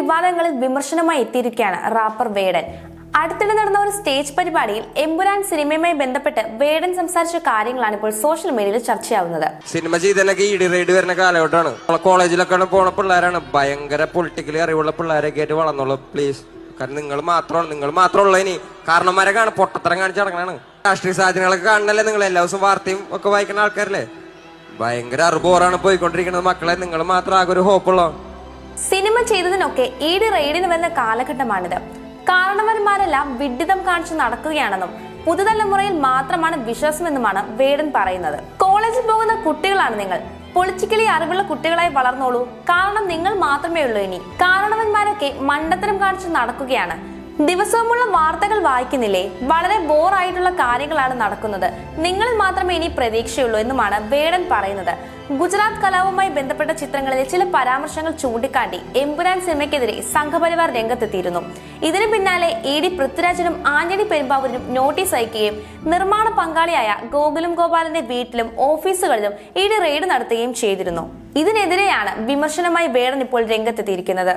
വിവാദങ്ങളിൽ വിമർശനമായി എത്തിയിരിക്കുകയാണ് റാപ്പർ വേടൻ. അടുത്തിടെ നടന്ന ഒരു സ്റ്റേജ് പരിപാടിയിൽ എമ്പുരാൻ സിനിമയുമായി ബന്ധപ്പെട്ട് വേടൻ സംസാരിച്ച കാര്യങ്ങളാണ് ഇപ്പോൾ സോഷ്യൽ മീഡിയയിൽ ചർച്ചയാവുന്നത്. സിനിമ ചെയ്തതിനൊക്കെ ഇടി റെയ്ഡ് വരുന്ന കാലഘട്ടമാണ്. കോളേജിലൊക്കെ പോണ പിള്ളേരാണ്. ഭയങ്കര പൊളിറ്റിക്കലി അറിവുള്ള പിള്ളേരൊക്കെ ആയിട്ട് വളർന്നുള്ളൂ പ്ലീസ് കാരണം നിങ്ങൾ മാത്രമാണ് നിങ്ങൾ മാത്രമുള്ള ഇനി. കാരണന്മാരെ കാണും പൊട്ടത്തരം കാണിച്ച് നടക്കണാണ് രാഷ്ട്രീയ സാധനങ്ങളൊക്കെ കാണണല്ലേ നിങ്ങൾ? എല്ലാ ദിവസവും വാർത്തയും ഒക്കെ വായിക്കുന്ന ആൾക്കാരല്ലേ? ഭയങ്കര അറിബോറാണ് പോയിക്കൊണ്ടിരിക്കുന്നത് മക്കളെ. നിങ്ങൾ മാത്രം ആകെ ഒരു ഹോപ്പുള്ളോ സിനിമ ചെയ്തതിനൊക്കെ ഈട് റെയ്ഡിന് വരുന്ന കാലഘട്ടമാണിത്. കാരണവന്മാരെല്ലാം വിഡിതം കാണിച്ചു നടക്കുകയാണെന്നും പുതുതലമുറയിൽ മാത്രമാണ് വിശ്വാസമെന്നുമാണ് വേടൻ പറയുന്നത്. കോളേജിൽ പോകുന്ന കുട്ടികളാണ് നിങ്ങൾ. പൊളിറ്റിക്കലി അറിവുള്ള കുട്ടികളായി വളർന്നോളൂ. കാരണം നിങ്ങൾ മാത്രമേ ഉള്ളൂ ഇനി. കാരണവന്മാരൊക്കെ മണ്ടത്തരം കാണിച്ചു നടക്കുകയാണ്. ദിവസവുമുള്ള വാർത്തകൾ വായിക്കുന്നില്ലേ? വളരെ ബോർ ആയിട്ടുള്ള കാര്യങ്ങളാണ് നടക്കുന്നത്. നിങ്ങളിൽ മാത്രമേ ഇനി പ്രതീക്ഷയുള്ളൂ എന്നുമാണ് വേടൻ പറയുന്നത്. ഗുജറാത്ത് കലാവുമായി ബന്ധപ്പെട്ട ചിത്രങ്ങളിലെ ചില പരാമർശങ്ങൾ ചൂണ്ടിക്കാട്ടി എമ്പുരാൻ സിനിമയ്ക്കെതിരെ സംഘപരിവാർ രംഗത്തെത്തിയിരുന്നു. ഇതിനു പിന്നാലെ ഇ ഡി പൃഥ്വിരാജിനും ആന്റണി പെരുമ്പാവൂരിനും നോട്ടീസ് അയക്കുകയും നിർമ്മാണ പങ്കാളിയായ ഗോകുലം ഗോപാലന്റെ വീട്ടിലും ഓഫീസുകളിലും ഇ ഡി റെയ്ഡ് നടത്തുകയും ചെയ്തിരുന്നു. ഇതിനെതിരെയാണ് വിമർശനമായി വേടൻ ഇപ്പോൾ രംഗത്തെത്തിയിരിക്കുന്നത്.